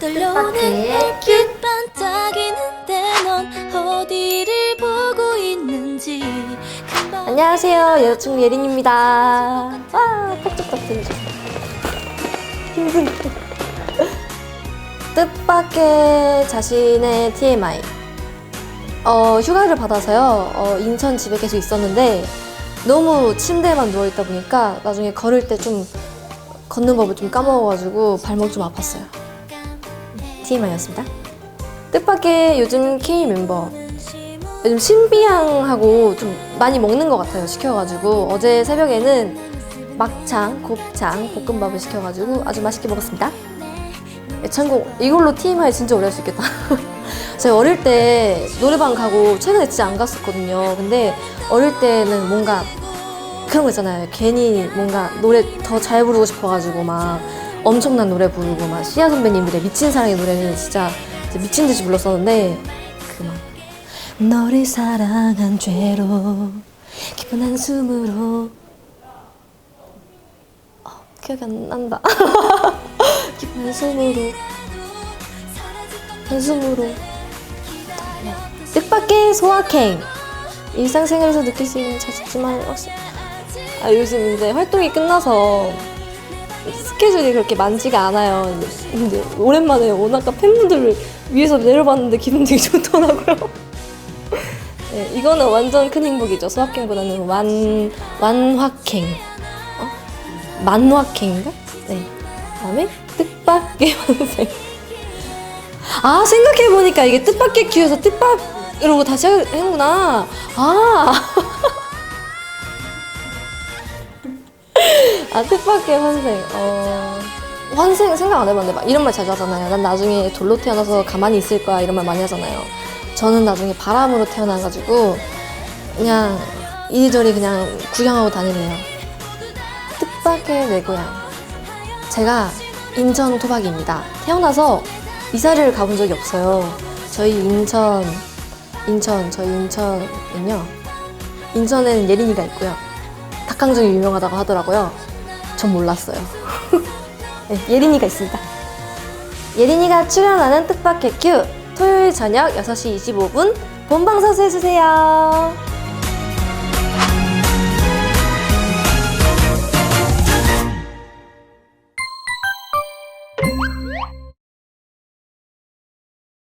떨려오는 빛 반짝이는데 넌 어디를 보고 있는지 안녕하세요. 여자친구 예린입니다. 와, 폭죽박들 힘든 뜻밖의 자신의 TMI. 어, 휴가를 받아서요. 어, 인천 집에 계속 있었는데 너무 침대에만 누워 있다 보니까 나중에 걸을 때 좀 걷는 법을 좀 까먹어가지고 발목 좀 아팠어요. TMI였습니다. 뜻밖의 요즘 K 멤버 요즘 신비향하고 좀 많이 먹는 것 같아요. 시켜가지고 어제 새벽에는 막창, 곱창, 볶음밥을 시켜가지고 아주 맛있게 먹었습니다. 예, 참고 이걸로 TMI 진짜 오래 할 수 있겠다. 제가 어릴 때 노래방 가고 최근에 진짜 안 갔었거든요. 근데 어릴 때는 뭔가 그런 거 있잖아요. 괜히 뭔가 노래 더 잘 부르고 싶어가지고 막 엄청난 노래 부르고 막 시아 선배님들의 미친 사랑의 노래는 진짜 미친 듯이 불렀었는데 그막 너를 사랑한 죄로 깊은 한숨으로 어, 기억이 안 난다. 깊은 한숨으로 한숨으로. 뜻밖의 소확행. 일상생활에서 느낄 수 있는 자주지만 혹시 아, 요즘 이제 활동이 끝나서 스케줄이 그렇게 많지가 않아요. 근데 오랜만에 오나카 팬분들을 위해서 내려봤는데 기분 되게 좋더라고요. 네, 이거는 완전 큰 행복이죠. 소확행보다는 완, 완확행. 어? 만확행인가? 네. 그 다음에 뜻밖의 환생. 아, 생각해보니까 이게 뜻밖의 큐에서 뜻밖 이러고 다시 하는구나. 아. 아, 뜻밖의 환생. 어. 환생 생각 안 해봤는데 막 이런 말 자주 하잖아요. 난 나중에 돌로 태어나서 가만히 있을 거야 이런 말 많이 하잖아요. 저는 나중에 바람으로 태어나가지고 그냥 이리저리 그냥 구경하고 다니네요. 뜻밖의 내 고향. 제가 인천 토박이입니다. 태어나서 이사를 가본 적이 없어요. 저희 인천, 인천, 저희 인천은요. 인천에는 예린이가 있고요. 닭강정이 유명하다고 하더라고요. 전 몰랐어요. 네, 예린이가 있습니다. 예린이가 출연하는 뜻밖의 큐 토요일 저녁 6시 25분 본방사수 해주세요.